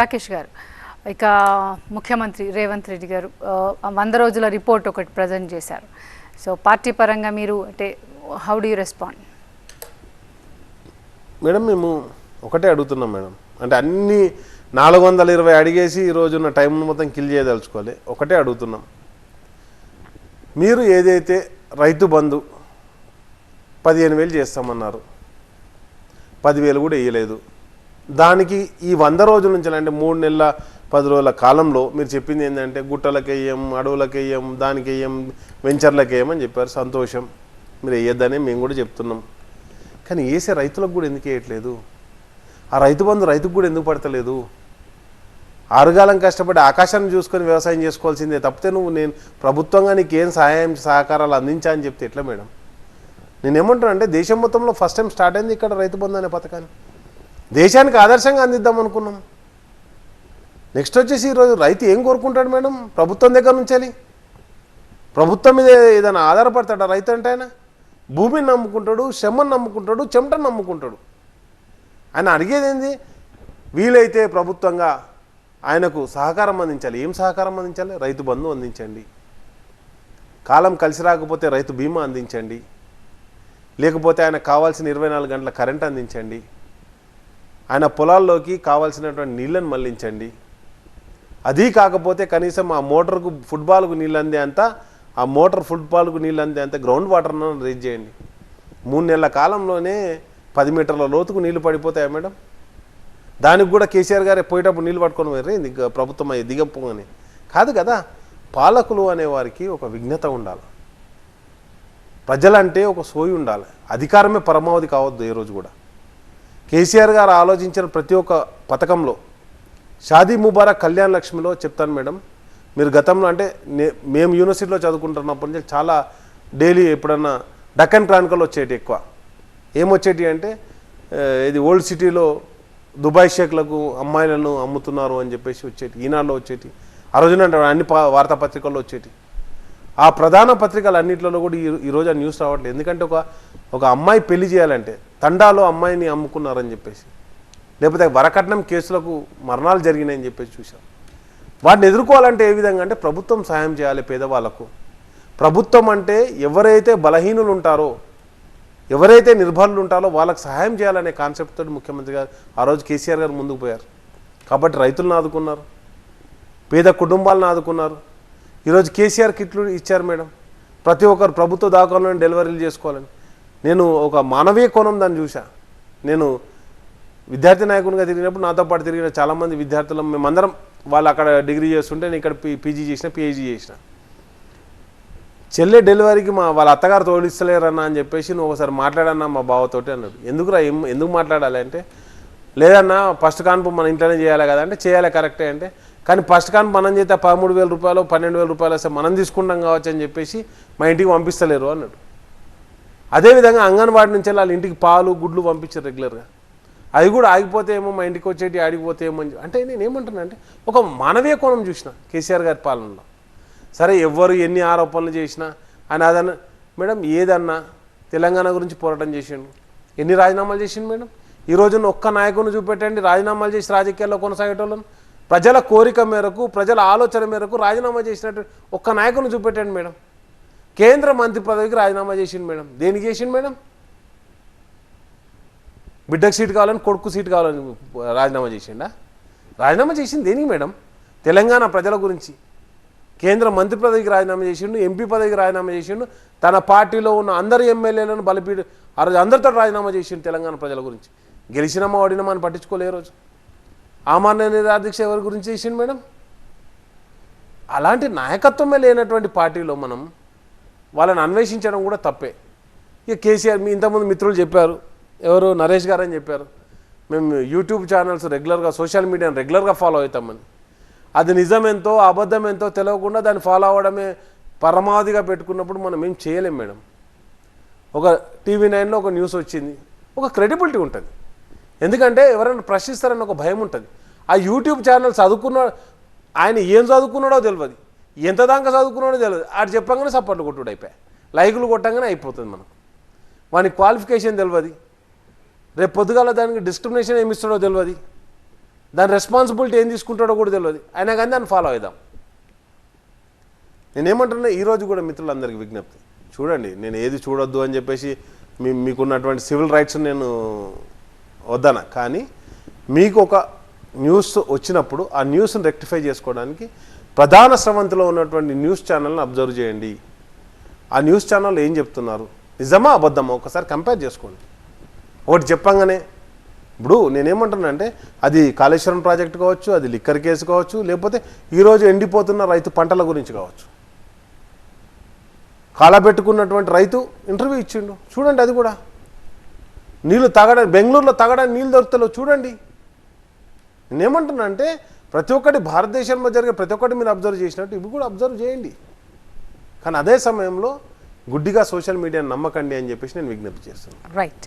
రాకేష్ గారు. ఇక ముఖ్యమంత్రి రేవంత్ రెడ్డి గారు వంద రోజుల రిపోర్ట్ ఒకటి ప్రజెంట్ చేశారు. సో పార్టీ పరంగా మీరు అంటే హౌ డూ రెస్పాండ్ మేడం మేము ఒకటే అడుగుతున్నాం మేడం. అంటే అన్ని నాలుగు వందల ఇరవై అడిగేసి ఈ రోజున్న టైం మొత్తం కిల్ చేయదలుచుకోవాలి. ఒకటే అడుగుతున్నాం. మీరు ఏదైతే రైతు బంధు పదిహేను వేలు చేస్తామన్నారు. పదివేలు కూడా వేయలేదు దానికి ఈ వంద రోజుల నుంచి అంటే మూడు నెలల పది రోజుల కాలంలో మీరు చెప్పింది ఏంటంటే గుట్టలకు వేయం అడవులకు వేయం దానికి వేయం వెంచర్లకు అని చెప్పారు. సంతోషం. మీరు వేయొద్దనే మేము కూడా చెప్తున్నాం. కానీ వేసే రైతులకు కూడా ఎందుకు వేయట్లేదు? ఆ రైతు బంధు రైతుకు కూడా ఎందుకు పడతలేదు? ఆరుగాలం కష్టపడి ఆకాశాన్ని చూసుకొని వ్యవసాయం చేసుకోవాల్సిందే తప్పితే నువ్వు నేను ప్రభుత్వంగా నీకేం సహాయం సహకారాలు అందించా అని చెప్తే ఎట్లా మేడం? నేను అంటే దేశం మొత్తంలో ఫస్ట్ టైం స్టార్ట్ అయింది ఇక్కడ రైతు బంధు అనే పథకాన్ని. దేశానికి ఆదర్శంగా అందిద్దాం అనుకున్నాం. నెక్స్ట్ వచ్చేసి ఈరోజు రైతు ఏం కోరుకుంటాడు మేడం? ప్రభుత్వం దగ్గర నుంచి ప్రభుత్వం మీద ఏదైనా ఆధారపడతాడా రైతు అంటే ఆయన? భూమిని నమ్ముకుంటాడు శ్రమను నమ్ముకుంటాడు చెమటను నమ్ముకుంటాడు. ఆయన అడిగేది ఏంది? వీలైతే ప్రభుత్వంగా ఆయనకు సహకారం అందించాలి. ఏం సహకారం అందించాలి? రైతు బంధు అందించండి. కాలం కలిసి రాకపోతే రైతు బీమా అందించండి. లేకపోతే ఆయన కావాల్సిన ఇరవై నాలుగు గంటల కరెంట్ అందించండి. ఆయన పొలాల్లోకి కావాల్సినటువంటి నీళ్ళని మళ్ళించండి. అది కాకపోతే కనీసం ఆ మోటార్కు ఫుట్బాల్కు నీళ్ళు అందే అంత ఆ మోటార్ ఫుట్బాల్కు నీళ్ళు అందే అంత గ్రౌండ్ వాటర్ను రీచ్ చేయండి. మూడు నెలల కాలంలోనే పది మీటర్ల లోతుకు నీళ్ళు పడిపోతాయా మేడం? దానికి కూడా కేసీఆర్ గారే పోయేటప్పుడు నీళ్ళు పట్టుకొని పోయారు. ప్రభుత్వం అయ్యి దిగపోని కాదు కదా పాలకులు అనేవారికి ఒక విఘ్నత ఉండాలి. ప్రజలంటే ఒక సోయి ఉండాలి. అధికారమే పరమావధి కావద్దు ఏ రోజు కూడా. కేసీఆర్ గారు ఆలోచించిన ప్రతి ఒక్క పథకంలో షాదీ ముబారక్ కళ్యాణ్ లక్ష్మిలో చెప్తాను మేడం మీరు గతంలో అంటే నే మేము యూనివర్సిటీలో చదువుకుంటున్నప్పటి నుంచి చాలా డైలీ ఎప్పుడన్నా డక్కన్ క్రానికల్ వచ్చేటి ఎక్కువ. ఏమొచ్చేటి అంటే ఇది ఓల్డ్ సిటీలో దుబాయ్ షేక్లకు అమ్మాయిలను అమ్ముతున్నారు అని చెప్పేసి వచ్చేటి ఈనాడులో వచ్చేటి ఆ రోజున అంటే అన్ని వార్తాపత్రికల్లో వచ్చేటి. ఆ ప్రధాన పత్రికలు అన్నింటిలో కూడా ఈ ఈరోజు ఆ న్యూస్ రావట్లేదు. ఎందుకంటే ఒక ఒక అమ్మాయి పెళ్ళి చేయాలంటే తండాలో అమ్మాయిని అమ్ముకున్నారని చెప్పేసి. లేకపోతే వరకట్నం కేసులకు మరణాలు జరిగినాయని చెప్పేసి చూసాం వాటిని ఎదుర్కోవాలంటే ఏ విధంగా అంటే ప్రభుత్వం సాయం చేయాలి పేదవాళ్ళకు ప్రభుత్వం అంటే ఎవరైతే బలహీనులు ఉంటారో ఎవరైతే నిర్భరులు ఉంటారో వాళ్ళకి సహాయం చేయాలనే కాన్సెప్ట్ తోటి ముఖ్యమంత్రి గారు ఆ రోజు కేసీఆర్ గారు ముందుకు పోయారు. కాబట్టి రైతులను ఆదుకున్నారు పేద కుటుంబాలను ఆదుకున్నారు. ఈరోజు కేసీఆర్ కిట్లు ఇచ్చారు మేడం. ప్రతి ఒక్కరు ప్రభుత్వ దాఖలను డెలివరీలు చేసుకోవాలని. నేను ఒక మానవీయ కోణం దాన్ని చూసా నేను విద్యార్థి నాయకునిగా తిరిగినప్పుడు నాతో పాటు తిరిగిన చాలామంది విద్యార్థులు మేమందరం వాళ్ళు అక్కడ డిగ్రీ చేస్తుంటే నేను ఇక్కడ పీ పీజీ చేసిన పిహెచ్డీ చేసిన. చెల్లె డెలివరీకి మా వాళ్ళ అత్తగారు తోలిస్తలేరన్నా అని చెప్పేసి నువ్వు ఒకసారి మాట్లాడన్నా మా బావతోటి అన్నాడు. ఎందుకురా ఏం ఎందుకు మాట్లాడాలి అంటే లేదన్నా ఫస్ట్ కాన్పు మన ఇంట్లోనే చేయాలి కదా అంటే చేయాలి కరెక్టే అంటే కానీ ఫస్ట్ కాన్పు మనం చేస్తే పదమూడు వేల రూపాయలు పన్నెండు వేల రూపాయలు వస్తే మనం తీసుకుంటాం కావచ్చు అని చెప్పేసి మా ఇంటికి పంపిస్తలేరు అన్నాడు. అదేవిధంగా అంగన్వాడి నుంచి వాళ్ళ ఇంటికి పాలు గుడ్లు పంపించారు రెగ్యులర్గా. అది కూడా ఆగిపోతే ఏమో మా ఇంటికి వచ్చేటి ఆడిపోతే ఏమో అని అంటే నేను ఏమంటున్నా అంటే ఒక మానవీయ కోణం చూసిన కేసీఆర్ గారి పాలనలో. సరే ఎవ్వరు ఎన్ని ఆరోపణలు చేసినా అని అదన్న మేడం ఏదన్నా తెలంగాణ గురించి పోరాటం చేసిండు. ఎన్ని రాజీనామాలు చేసిండు మేడం? ఈ రోజున ఒక్క నాయకుని చూపెట్టండి రాజీనామాలు చేసి రాజకీయాల్లో కొనసాగేటోళ్ళను. ప్రజల కోరిక మేరకు ప్రజల ఆలోచన మేరకు రాజీనామా చేసినట్టు ఒక్క నాయకుని చూపెట్టండి మేడం. కేంద్ర మంత్రి పదవికి రాజీనామా చేసిండు మేడం. దేనికి చేసిండు మేడం? బిడ్డకు సీట్ కావాలని కొడుకు సీట్ కావాలని రాజీనామా చేసిండా? రాజీనామా చేసింది దేనికి మేడం? తెలంగాణ ప్రజల గురించి. కేంద్ర మంత్రి పదవికి రాజీనామా చేసిండు ఎంపీ పదవికి రాజీనామా చేసిండు తన పార్టీలో ఉన్న అందరు ఎమ్మెల్యేలను బలిపీడు ఆ రోజు అందరితో రాజీనామా చేసిండు తెలంగాణ ప్రజల గురించి. గెలిచినమా ఓడినమా అని పట్టించుకోలే రోజు. ఆమాన్య నిరాదీక్ష ఎవరి గురించి చేసిండు మేడం? అలాంటి నాయకత్వమే లేనటువంటి పార్టీలో మనం వాళ్ళని అన్వేషించడం కూడా తప్పే. ఇక కేసీఆర్ మీ ఇంతకుముందు మిత్రులు చెప్పారు ఎవరు? నరేష్ గారు అని చెప్పారు. మేము యూట్యూబ్ ఛానల్స్ రెగ్యులర్గా సోషల్ మీడియాని రెగ్యులర్గా ఫాలో అవుతామని. అది నిజమెంతో అబద్ధం ఎంతో తెలియకుండా దాన్ని ఫాలో అవ్వడమే పరమావధిగా పెట్టుకున్నప్పుడు మనం ఏం చేయలేం మేడం. ఒక టీవీ నైన్లో ఒక న్యూస్ వచ్చింది ఒక క్రెడిబిలిటీ ఉంటుంది. ఎందుకంటే ఎవరైనా ప్రశ్నిస్తారని ఒక భయం ఉంటుంది. ఆ యూట్యూబ్ ఛానల్ చదువుకున్న ఆయన ఏం చదువుకున్నాడో తెలియదు ఎంత దాకా చదువుకున్నాడో తెలియదు ఆడు చెప్పంగానే సపోర్ట్లు కొట్టుడు అయిపోయి. లైకులు కొట్టంగానే అయిపోతుంది మనం వాని క్వాలిఫికేషన్ తెలియదు రేపు పొద్దుగాల దానికి డిస్క్రిమినేషన్ ఏమి ఇస్తాడో తెలియదు దాని రెస్పాన్సిబిలిటీ ఏం తీసుకుంటాడో కూడా తెలియదు అయినా కానీ దాన్ని ఫాలో అవుదాం నేనేమంటున్నా ఈరోజు కూడా మిత్రులందరికీ విజ్ఞప్తి. చూడండి నేను ఏది చూడొద్దు అని చెప్పేసి మీ మీకున్నటువంటి సివిల్ రైట్స్ నేను వద్దన. కానీ మీకు ఒక న్యూస్ వచ్చినప్పుడు ఆ న్యూస్ని రెక్టిఫై చేసుకోవడానికి ప్రధాన స్రవంతిలో ఉన్నటువంటి న్యూస్ ఛానల్ని అబ్జర్వ్ చేయండి. ఆ న్యూస్ ఛానల్ ఏం చెప్తున్నారు? నిజమా అబద్ధమా? ఒకసారి కంపేర్ చేసుకోండి. ఒకటి చెప్పంగానే ఇప్పుడు నేనేమంటున్నానంటే అది కాళేశ్వరం ప్రాజెక్ట్ కావచ్చు అది లిక్కర్ కేసు కావచ్చు లేకపోతే ఈరోజు ఎండిపోతున్న రైతు పంటల గురించి కావచ్చు. కాలబెట్టుకున్నటువంటి రైతు ఇంటర్వ్యూ ఇచ్చిండు. చూడండి అది కూడా. నీళ్ళు తాగడానికి బెంగళూరులో తాగడానికి నీళ్ళు దొరుకుతలో చూడండి. నేనేమంటున్నా అంటే ప్రతి ఒక్కటి భారతదేశంలో జరిగే ప్రతి ఒక్కటి మీరు అబ్జర్వ్ చేసినట్టు ఇవి కూడా అబ్జర్వ్ చేయండి. కానీ అదే సమయంలో గుడ్డిగా సోషల్ మీడియాని నమ్మకండి అని చెప్పేసి నేను విజ్ఞప్తి చేస్తున్నాను. రైట్